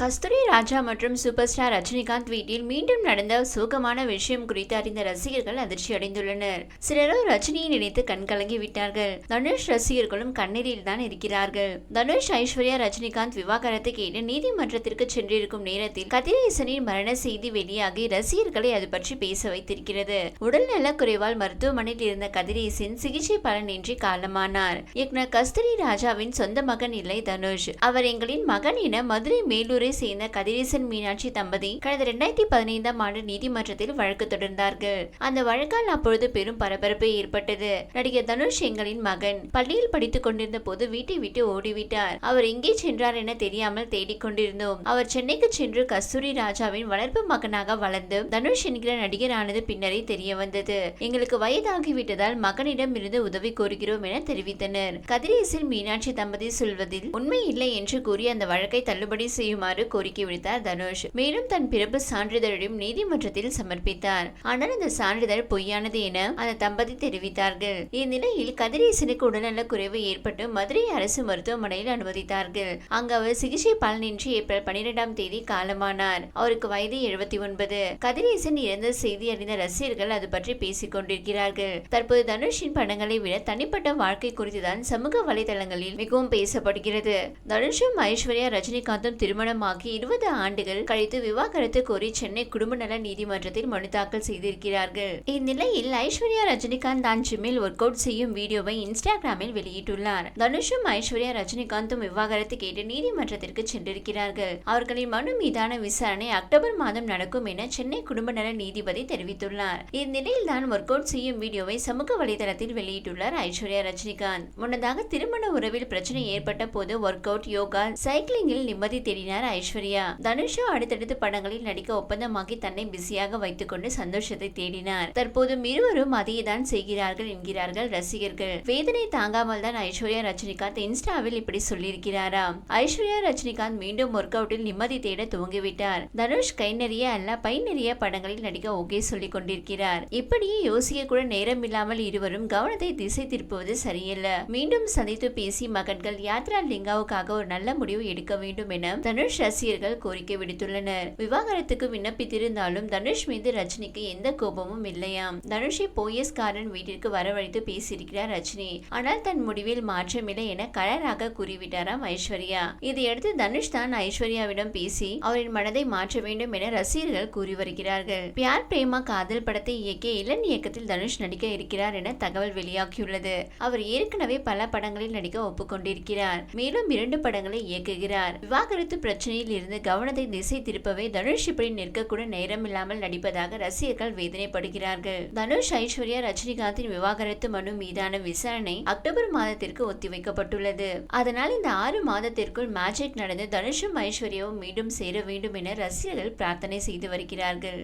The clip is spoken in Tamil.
கஸ்தூரி ராஜா மற்றும் சூப்பர் ஸ்டார் ரஜினிகாந்த் வீட்டில் மீண்டும் நடந்த சோகமான விஷயம் குறித்து அறிந்த ரசிகர்கள் அதிர்ச்சி அடைந்துள்ளனர். சிலரோ ரஜினியை நினைத்து கண்கலங்கி விட்டார்கள். தனுஷ் ரசிகர்களும் கண்ணீரில் தான் இருக்கிறார்கள். தனுஷ் ஐஸ்வர்யா ரஜினிகாந்த் விவாகரத்து கேட்டு நீதிமன்றத்திற்கு சென்றிருக்கும் நேரத்தில் கதிரேசனின் மரண செய்தி வெளியாகி ரசிகர்களை அது பற்றி பேச வைத்திருக்கிறது. உடல் நலக்குறைவால் மருத்துவமனையில் இருந்த கதிரேசன் சிகிச்சை பலனின்றி காலமானார். இயக்குனர் கஸ்தூரி ராஜாவின் சொந்த மகன் இல்லை தனுஷ். அவர் எங்களின் மகன் என மதுரை மேலூரை சேர்ந்த கதிரேசன் மீனாட்சி தம்பதி கடந்த இரண்டாயிரத்தி பதினைந்தாம் ஆண்டு நீதிமன்றத்தில் வழக்கு தொடர்ந்தார்கள். அந்த வழக்கால் அப்பொழுது பெரும் பரபரப்பு ஏற்பட்டது. நடிகர் தனுஷ் எங்களின் மகன் பள்ளியில் படித்துக் கொண்டிருந்த போது வீட்டை விட்டு ஓடிவிட்டார். அவர் எங்கே சென்றார் என தெரியாமல் தேடிக்கொண்டிருந்தோம் அவர் சென்னைக்கு சென்று கஸ்தூரி ராஜாவின் வளர்ப்பு மகனாக வளர்ந்து தனுஷ் என்கிற நடிகரானது பின்னரே தெரிய வந்தது. எங்களுக்கு வயதாகிவிட்டதால் மகனிடம் இருந்து உதவி கோருகிறோம் என தெரிவித்தனர். கதிரேசன் மீனாட்சி தம்பதி சொல்வதில் உண்மை இல்லை என்று கூறி அந்த வழக்கை தள்ளுபடி செய்யுமாறு கோரிக்கை விடுத்தார் தனுஷ். மேலும் தன் பிறப்பு சான்றிதழையும் நீதிமன்றத்தில் சமர்ப்பித்தார். ஆனால் அந்த சான்றிதழ் பொய்யானது என அந்த தம்பதி தெரிவித்தார்கள். இந்நிலையில் கதிரேசனுக்கு உடல்நல குறைவு ஏற்பட்டு மதுரை அரசு மருத்துவமனையில் அனுமதித்தார்கள். அங்கு அவர் சிகிச்சை பலனின்றி ஏப்ரல் பனிரெண்டாம் தேதி காலமானார். அவருக்கு வயது எழுபத்தி ஒன்பது. கதிரேசன் இறந்த செய்தி அறிந்த ரசிகர்கள் அது பற்றி பேசிக் கொண்டிருக்கிறார்கள். தற்போது தனுஷின் படங்களை விட தனிப்பட்ட வாழ்க்கை குறித்துதான் சமூக வலைதளங்களில் மிகவும் பேசப்படுகிறது. தனுஷும் ஐஸ்வர்யா ரஜினிகாந்தும் திருமணம் திருமணமாகி இருபது ஆண்டுகள் கழித்து விவாகரத்து கோரி சென்னை குடும்ப நல நீதிமன்றத்தில் மனு தாக்கல் செய்திருக்கிறார்கள். இந்நிலையில் ஐஸ்வர்யா ரஜினிகாந்த் தான் ஜிம்மில் ஒர்க் அவுட் செய்யும் வீடியோவை இன்ஸ்டாகிராமில் வெளியிட்டுள்ளார். தனுஷும் ஐஸ்வர்யா ரஜினிகாந்தும் விவாகரத்து கேட்டு நீதிமன்றத்திற்கு சென்றிருக்கிறார்கள். அவர்களின் மனு மீதான விசாரணை அக்டோபர் மாதம் நடக்கும் என சென்னை குடும்ப நல நீதிபதி தெரிவித்துள்ளார். இந்நிலையில் தான் ஒர்க் அவுட் செய்யும் வீடியோவை சமூக வலைதளத்தில் வெளியிட்டுள்ளார் ஐஸ்வர்யா ரஜினிகாந்த். முன்னதாக திருமண உறவில் பிரச்சனை ஏற்பட்ட போது ஒர்க் அவுட் யோகா சைக்கிளிங்கில் நிம்மதி தேடினார் ஐஸ்வர்யா. தனுஷா அடுத்தடுத்து படங்களில் நடிக்க ஒப்பந்தமாகி தன்னை பிஸியாக வைத்துக் கொண்டு சந்தோஷத்தை தேடினார். தற்போது இருவரும் அதையே தான் செய்கிறார்கள் என்கிறார்கள் ரசிகர்கள். வேதனை தாங்காமல் தான் ஐஸ்வர்யா ரஜினிகாந்த் இன்ஸ்டாவில் இப்படி சொல்லியிருக்கிறாராம். ஐஸ்வர்யா ரஜினிகாந்த் மீண்டும் ஒர்க் அவுட்டில் நிம்மதி தேட துவங்கிவிட்டார். தனுஷ் கை நிறைய அல்ல பை நிறைய படங்களில் நடிக்க ஓகே சொல்லிக் கொண்டிருக்கிறார். இப்படியே யோசிக்க கூட நேரம் இல்லாமல் இருவரும் கவனத்தை திசை திருப்புவது சரியல்ல. மீண்டும் சந்தித்து பேசி மகன்கள் யாத்ரா லிங்காவுக்காக ஒரு நல்ல முடிவு எடுக்க வேண்டும் என தனுஷ் ரசிகர்கள் கோரிக்கை விடுத்துள்ளனர். விவாகரத்துக்கு விண்ணப்பித்திருந்தாலும் தனுஷ் மீது ரஜினிக்கு எந்த கோபமும் இல்லையாம். தனுஷை போயஸ்காரன் வீட்டிற்கு வரவழைத்து பேசியிருக்கிறார் ரஜினி. ஆனால் தன் முடிவில் மாற்றமில்லை என கலராக கூறிவிட்டாராம் ஐஸ்வர்யா. இதையடுத்து தனுஷ் தான் ஐஸ்வர்யாவிடம் பேசி அவரின் மனதை மாற்ற வேண்டும் என ரசிகர்கள் கூறி வருகிறார்கள். பியார் பிரேமா காதல் படத்தை இயக்கிய இளன் இயக்கத்தில் தனுஷ் நடிக்க இருக்கிறார் என தகவல் வெளியாகியுள்ளது. அவர் ஏற்கனவே பல படங்களில் நடிக்க ஒப்புக்கொண்டிருக்கிறார். மேலும் இரண்டு படங்களை இயக்குகிறார். விவாகரத்து பிரச்சனை பிரச்சனையில் இருந்து கவனத்தை திசை திருப்பவே தனுஷ் இப்படி நிற்கக்கூட நேரமில்லாமல் நேரம் இல்லாமல் நடிப்பதாக ரசிகர்கள் வேதனைப்படுகிறார்கள். தனுஷ் ஐஸ்வர்யா ரஜினிகாந்தின் விவாகரத்து மனு மீதான விசாரணை அக்டோபர் மாதத்திற்கு ஒத்திவைக்கப்பட்டுள்ளது. அதனால் இந்த ஆறு மாதத்திற்குள் மேஜிக் நடந்து தனுஷும் ஐஸ்வர்யாவும் மீண்டும் சேர வேண்டும் என ரசிகர்கள் பிரார்த்தனை செய்து வருகிறார்கள்.